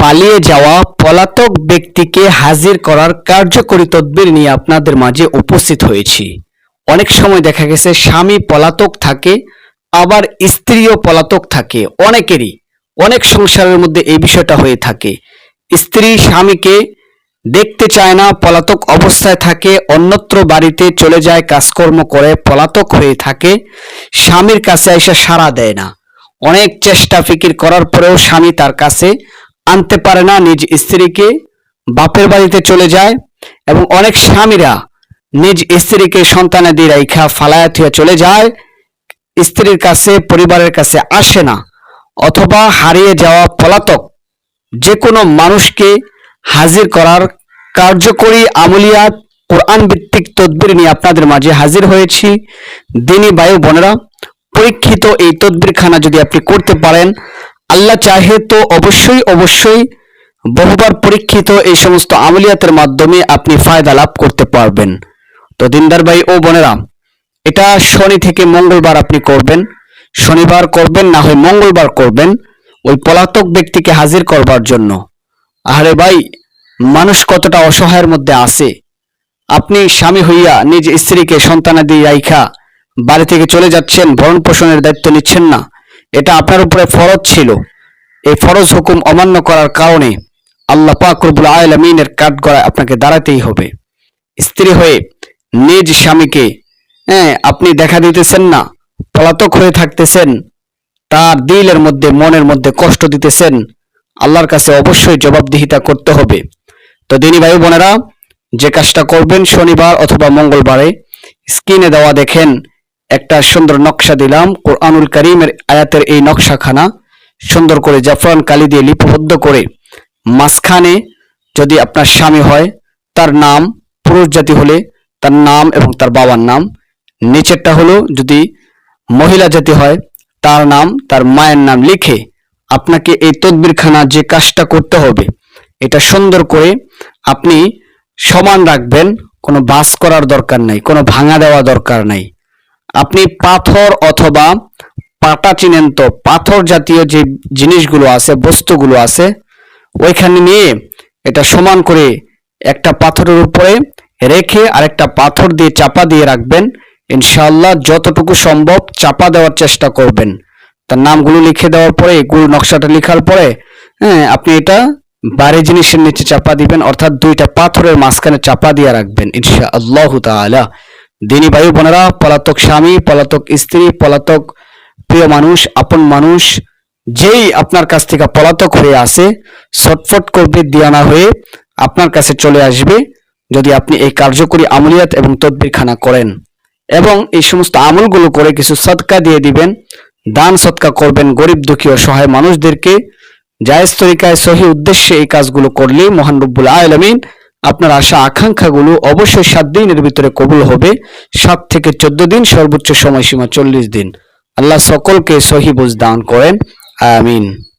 পালিয়ে যাওয়া পলাতক ব্যক্তিকে হাজির করার কার্যকরী তদবির নিয়ে আপনাদের মাঝে উপস্থিত হয়েছি। অনেক সময় দেখা গেছে স্বামী পলাতক থাকে, আবার স্ত্রীও পলাতক থাকে। অনেকেরই, অনেক সংসারের মধ্যে এই বিষয়টা হয়ে থাকে। স্ত্রী স্বামীকে দেখতে চায় না, পলাতক অবস্থায় থাকে, অন্যত্র বাড়িতে চলে যায়, কাজকর্ম করে, পলাতক হয়ে থাকে, স্বামীর কাছে এসে সাড়া দেয় না। অনেক চেষ্টা ফিকির করার পরেও স্বামী তার কাছে আনতে পারে না নিজ স্ত্রীকে, বাপের বাড়িতে চলে যায় এবং অনেক স্বামীরা নিজ স্ত্রীকে সন্তানাদি রাইখা ফালায়া থুয়ে চলে যায়। স্ত্রীর কাছে, পরিবারের কাছে আসে না, অথবা হারিয়ে যাওয়া পলাতক যে কোনো মানুষকে হাজির করার কার্যকরী আমলিয়াত কোরআন ভিত্তিক তদবির নিয়ে আপনাদের মাঝে হাজির হয়েছি। দিনী বায়ু বোনেরা, পরীক্ষিত এই তদবিরখানা যদি আপনি করতে পারেন আল্লাহ চাহে তো অবশ্যই অবশ্যই বহুবার পরীক্ষিত এই সমস্ত আমলিয়াতের মাধ্যমে আপনি ফায়দা লাভ করতে পারবেন। তো দিনদার ভাই ও বোনেরা, এটা শনি থেকে মঙ্গলবার আপনি করবেন। শনিবার করবেন, না হয় মঙ্গলবার করবেন ওই পলাতক ব্যক্তিকে হাজির করবার জন্য। আরে ভাই, মানুষ কতটা অসহায়ের মধ্যে আছে। আপনি স্বামী হইয়া নিজ স্ত্রীকে সন্তানাদি রাইখা বাড়ি থেকে চলে যাচ্ছেন ভরণ পোষণের দায়িত্ব নিচ্ছেন না। এটা আপনার উপরে ফরজ ছিল। এই ফরজ হুকুম অমান্য করার কারণে আল্লাহ পাক রব্বুল আলামিনের কাঠগড়ায় আপনাকে দাঁড়াতেই হবে। স্ত্রী হয়ে নিজ স্বামীকে হ্যাঁ আপনি দেখা দিতেছেন না, পলাতক হয়ে থাকতেছেন, তার দিলের মধ্যে, মনের মধ্যে কষ্ট দিতেছেন, আল্লাহর কাছে অবশ্যই জবাবদিহিতা করতে হবে। তো দিনী ভাই বোনেরা, যে কাজটা করবেন শনিবার অথবা মঙ্গলবারে, স্ক্রিনে দেওয়া দেখেন একটা সুন্দর নকশা দিলাম। কোরআনুল করিমের আয়াতের এই নকশাখানা সুন্দর করে জাফরান কালি দিয়ে লিপিবদ্ধ করে মাঝখানে যদি আপনার স্বামী হয়, তার নাম পুরুষ জাতি হলে তার নাম এবং তার বাবার নাম। নিচেরটা হলো যদি মহিলা জাতি হয়, তার নাম, তার মায়ের নাম লিখে আপনাকে এই তদবিরখানা যে কাজটা করতে হবে, এটা সুন্দর করে আপনি সমান রাখবেন, কোনো বাস করার দরকার নাই, কোনো ভাঙা দেওয়া দরকার নাই। আপনি পাথর অথবা পাটা চিনেন তো, পাথর জাতীয় যে জিনিসগুলো আছে, বস্তুগুলো আছে, ওইখানে নিয়ে এটা সমান করে একটা পাথরের উপরে রেখে আরেকটা পাথর দিয়ে চাপা দিয়ে রাখবেন। ইনশাআল্লাহ যতটুকু সম্ভব চাপা দেওয়ার চেষ্টা করবেন। তার নামগুলো লিখে দেওয়ার পরে গুরু নকশাটা লেখার পরে হ্যাঁ আপনি এটা বাড়ি জিনিসের নিচে চাপা দিবেন, অর্থাৎ দুইটা পাথরের মাঝখানে চাপা দিয়ে রাখবেন ইনশা আল্লাহ তাআলা। দিনী বায়ু বোনেরা, পলাতক স্বামী, পলাতক স্ত্রী, পলাতক প্রিয় মানুষ, আপন মানুষ, যেই আপনার কাছ থেকে পলাতক হয়ে আসে, ছটফট করবে, দিয়ানা হয়ে আপনার কাছে চলে আসবে, যদি আপনি এই কার্যকরী আমলিয়াত এবং তদবিরখানা করেন। এবং এই সমস্ত আমলগুলো করে কিছু সৎকা দিয়ে দিবেন, দান সৎকা করবেন গরিব, দুঃখী অসহায় মানুষদেরকে। জায়েজ তরিকায় সহি উদ্দেশ্যে এই কাজগুলো করলে মহান রব্বুল আলমিন আপনার আশা, আকাঙ্ক্ষাগুলো অবশ্যই সাত দিনের ভিতরে কবুল হবে। সাত থেকে চোদ্দ দিন, সর্বোচ্চ সময়সীমা চল্লিশ দিন। আল্লাহ সকলকে সহিবুজ দান করেন। আমিন।